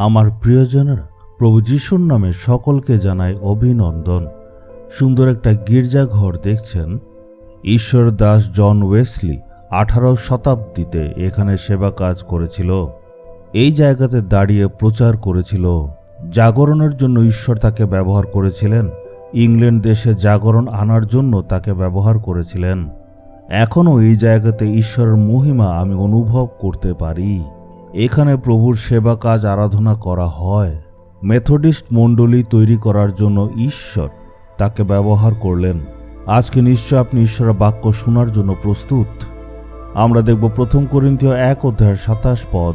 আমার প্রিয়জনেরা প্রভু যিশুর নামে সকলকে জানাই অভিনন্দন। সুন্দর একটা গির্জাঘর দেখছেন। ঈশ্বর দাস জন ওয়েসলি আঠারো শতাব্দীতে এখানে সেবা কাজ করেছিল। এই জায়গাতে দাঁড়িয়ে প্রচার করেছিল। জাগরণের জন্য ঈশ্বর তাকে ব্যবহার করেছিলেন। ইংল্যান্ড দেশে জাগরণ আনার জন্য তাকে ব্যবহার করেছিলেন। এখনও এই জায়গাতে ঈশ্বরের মহিমা আমি অনুভব করতে পারি। এখানে প্রভুর সেবা কাজ আরাধনা করা হয়। মেথডিস্ট মণ্ডলী তৈরি করার জন্য ঈশ্বর তাকে ব্যবহার করলেন। আজকে নিশ্চয় আপনি ঈশ্বরের বাক্য শোনার জন্য প্রস্তুত। আমরা দেখব প্রথম করিন্থীয় এক অধ্যায়ের সাতাশ পদ।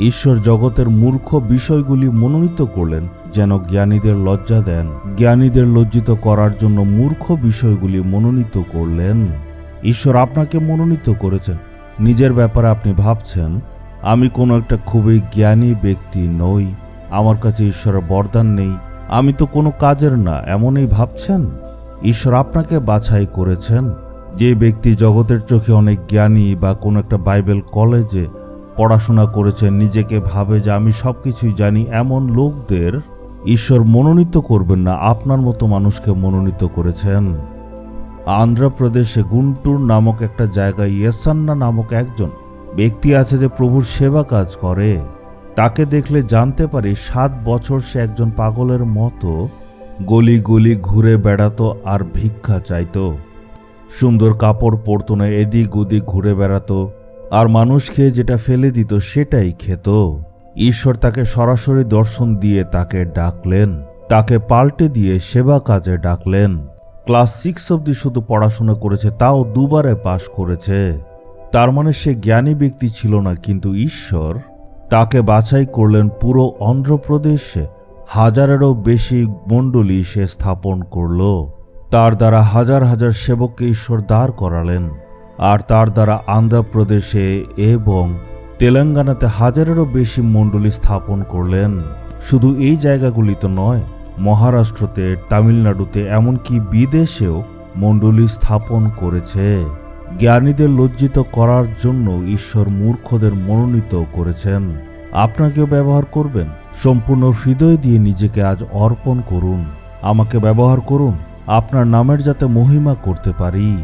ঈশ্বর জগতের মূর্খ বিষয়গুলি মনোনীত করলেন, যেন জ্ঞানীদের লজ্জা দেন। জ্ঞানীদের লজ্জিত করার জন্য মূর্খ বিষয়গুলি মনোনীত করলেন। ঈশ্বর আপনাকে মনোনীত করেছেন। নিজের ব্যাপারে আপনি ভাবছেন আমি কোনো একটা খুবই জ্ঞানী ব্যক্তি নই। আমার কাছে ঈশ্বরের বরদান নেই। আমি তো কোনো কাজের না, এমনই ভাবছেন? ঈশ্বর আপনাকে বাছাই করেছেন। যে ব্যক্তি জগতের চোখে অনেক জ্ঞানী বা কোনো একটা বাইবেল কলেজে পড়াশোনা করেছেন নিজেকে ভাবে যে আমি সব কিছুই জানি, এমন লোকদের ঈশ্বর মনোনীত করবেন না, আপনার মতো মানুষকে মনোনীত করেছেন। আন্ধ্রপ্রদেশে গুন্টুর নামক একটা জায়গায় ইয়েসান্না নামক একজন ব্যক্তি আছে যে প্রভুর সেবা কাজ করে, তাকে দেখলে জানতে পারি সাত বছর সে একজন পাগলের মতো গলি গলি ঘুরে বেড়াতো আর ভিক্ষা চাইতো। সুন্দর কাপড় পরতো না, এদিক ওদিক ঘুরে বেড়াতো, আর মানুষ খেয়ে যেটা ফেলে দিত সেটাই খেত। ঈশ্বর তাকে সরাসরি দর্শন দিয়ে তাকে ডাকলেন, তাকে পাল্টে দিয়ে সেবা কাজে ডাকলেন। ক্লাস সিক্স অবধি শুধু পড়াশোনা করেছে, তাও দুবারে পাশ করেছে। তার মানে সে জ্ঞানী ব্যক্তি ছিল না, কিন্তু ঈশ্বর তাকে বাছাই করলেন পুরো অন্ধ্রপ্রদেশে। হাজারেরও বেশি মণ্ডলী সে স্থাপন করল। তার দ্বারা হাজার হাজার সেবককে ঈশ্বর দাঁড় করালেন। আর তার দ্বারা আন্ধ্রপ্রদেশে এবং তেলেঙ্গানাতে হাজারেরও বেশি মণ্ডলী স্থাপন করলেন। শুধু এই জায়গাগুলিতে নয়, মহারাষ্ট্রতে, তামিলনাড়ুতে, এমনকি বিদেশেও মণ্ডলী স্থাপন করেছে। জ্ঞানীদের লজ্জিত করার জন্য ঈশ্বর মূর্খদের মনোনীত করেছেন। আপনাকেও ব্যবহার করবেন। সম্পূর্ণ হৃদয় দিয়ে নিজেকে আজ অর্পণ করুন। আমাকে ব্যবহার করুন। আপনার নামের যাতে মহিমা করতে পারি।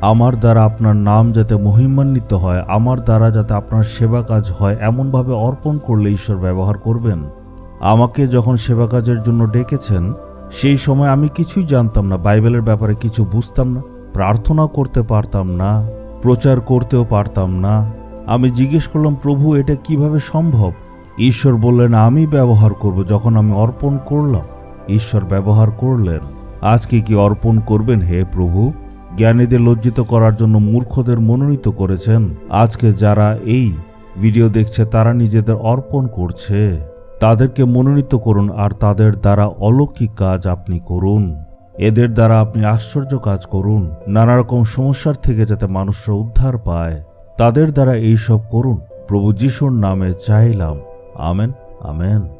আমার দ্বারা আপনার নাম যাতে মহিমান্বিত হয়, আমার দ্বারা যাতে আপনার সেবা কাজ হয়, এমনভাবে অর্পণ করলে ঈশ্বর ব্যবহার করবেন। আমাকে যখন সেবা কাজের জন্য ডেকেছেন, সেই সময় আমি কিছুই জানতাম না, বাইবেলের ব্যাপারে কিছু বুঝতাম না। প্রার্থনা করতে পারতাম না, প্রচার করতেও পারতাম না। আমি জিজ্ঞেস করলাম, প্রভু, এটা কীভাবে সম্ভব? ঈশ্বর বললেন, আমি ব্যবহার করব যখন আমি অর্পণ করলাম। ঈশ্বর ব্যবহার করলেন। আজকে কি অর্পণ করবেন হে প্রভু? জ্ঞানীদের লজ্জিত করার জন্য মূর্খদের মনোনীত করেছেন। আজকে যারা এই ভিডিও দেখছে, তারা নিজেদের অর্পণ করছে। তাদেরকে মনোনীত করুন আর তাদের দ্বারা অলৌকিক কাজ আপনি করুন। এদের দ্বারা আপনি আশ্চর্য কাজ করুন। নানা রকম সমস্যার থেকে যাতে মানুষরা উদ্ধার পায়, তাদের দ্বারা এইসব করুন। প্রভু যিশুর নামে চাইলাম। Amen amen.